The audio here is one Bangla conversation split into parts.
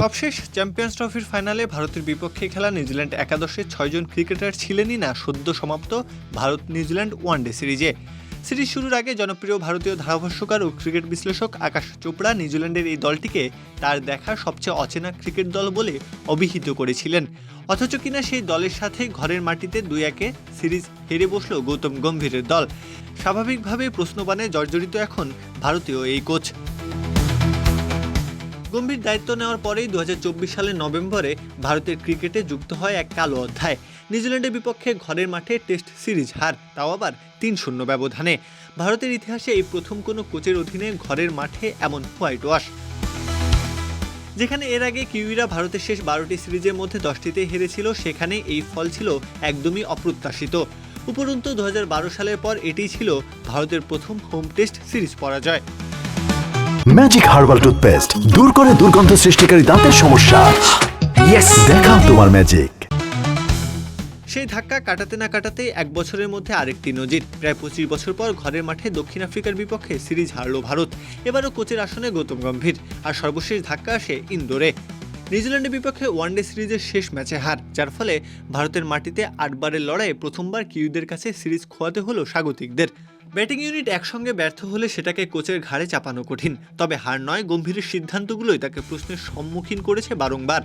সবশেষ চ্যাম্পিয়ন্স ট্রফির ফাইনালে ভারতের বিপক্ষে খেলা নিউজিল্যান্ড একাদশে ছয়জন ক্রিকেটার ছিলেনই না, সদ্য সমাপ্ত Bharat New Zealand one day সিরিজে। সিরিজ শুরুর আগে জনপ্রিয় ভারতীয় ধারাভাষ্যকার ও ক্রিকেট বিশ্লেষক আকাশ চোপড়া নিউজিল্যান্ডের এই দলটিকে তার দেখা সবচেয়ে অচেনা ক্রিকেট দল বলে অভিহিত করেছিলেন। অথচ কিনা সেই দলের সাথে ঘরের মাটিতে দুই একে সিরিজ হেরে বসল গৌতম গম্ভীরের দল। স্বাভাবিকভাবে প্রশ্নবানে জর্জরিত এখন ভারতীয় এই কোচ। গম্ভীর দায়িত্ব নেওয়ার পরেই দু সালের নভেম্বরে ভারতের ক্রিকেটে যুক্ত হয় এক কালো অধ্যায়। নিউজিল্যান্ডের বিপক্ষে ঘরের মাঠে টেস্ট সিরিজ হার, তাও আবার তিন শূন্য ব্যবধানে। ভারতের ইতিহাসে এই প্রথম কোনো কোচের অধীনে ঘরের মাঠে এমন হোয়াইট ওয়াশ। যেখানে এর আগে কিউইরা ভারতের শেষ বারোটি সিরিজের মধ্যে দশটিতে হেরেছিল, সেখানে এই ফল ছিল একদমই অপ্রত্যাশিত। উপরন্তু দু হাজার বারো সালের পর এটিই ছিল ভারতের প্রথম হোম টেস্ট সিরিজ পরাজয়। ম্যাজিক হার্বাল টুথপেস্ট দূর করে দুর্গন্ধ সৃষ্টিকারী দাঁতের সমস্যা। ইয়েস দেখাও তোমার ম্যাজিক সেই ধাক্কা কাটাতে না কাটাতে এক বছরের মধ্যে আরেকটি নজির। প্রায় পঁচিশ বছর পর ঘরের মাঠে দক্ষিণ আফ্রিকার বিপক্ষে সিরিজ হারল ভারত। এবারও কোচের আসনে গৌতম গম্ভীর। আর সর্বশেষ ধাক্কা আসে ইন্দোরে। নিউজিল্যান্ডের বিপক্ষে ওয়ানডে সিরিজের শেষ ম্যাচে হার, যার ফলে ভারতের মাটিতে আটবারের লড়াইয়ে প্রথমবার কিউদের কাছে সিরিজ খোয়াতে হলো স্বাগতিকদের। ব্যাটিং ইউনিট একসঙ্গে ব্যর্থ হলে সেটাকে কোচের ঘাড়ে চাপানো কঠিন, তবে হার নয় গম্ভীরের সিদ্ধান্তগুলোই তাকে প্রশ্নের সম্মুখীন করেছে বারংবার।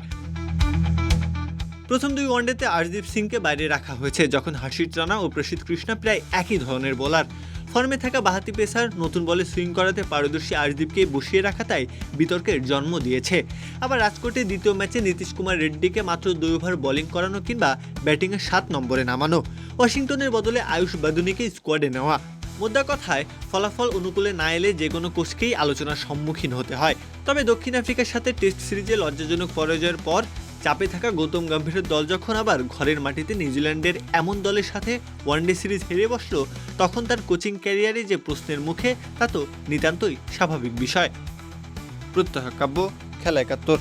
প্রথম দুই ওয়ানডেতে আরদীপ সিংকে বাইরে রাখা হয়েছে, যখন হাসির রানা ও প্রসিদ্ধ কৃষ্ণা প্রায় একই ধরনের বোলার। ফর্মে থাকা বাহাতি পেসার নতুন বলে সুইং করাতে পারদর্শী আরদীপকে বসিয়ে রাখাটাই বিতর্কের জন্ম দিয়েছে। আবার রাজকোটে দ্বিতীয় ম্যাচে নীতিশ কুমার রেড্ডিকে মাত্র দুই ওভার বোলিং করানো কিংবা ব্যাটিংয়ে সাত নম্বরে নামানো। ওয়াশিংটনের বদলে আয়ুষ বাদুনিকে স্কোয়াডে নেওয়া। মোদ্দা কথায়, ফলাফল অনুকূলে না এলে যে কোনো কোচকেই আলোচনার সম্মুখীন হতে হয়। তবে দক্ষিণ আফ্রিকার সাথে টেস্ট সিরিজে লজ্জাজনক পরাজয়ের পর চাপে থাকা গৌতম গম্ভীরের দল যখন আবার ঘরের মাটিতে নিউজিল্যান্ডের এমন দলের সাথে ওয়ানডে সিরিজ হেরে বসল, তখন তার কোচিং ক্যারিয়ারে যে প্রশ্নের মুখে, তা তো নিতান্তই স্বাভাবিক বিষয়। প্রত্যহ কাব্য, খেলা একাত্তর।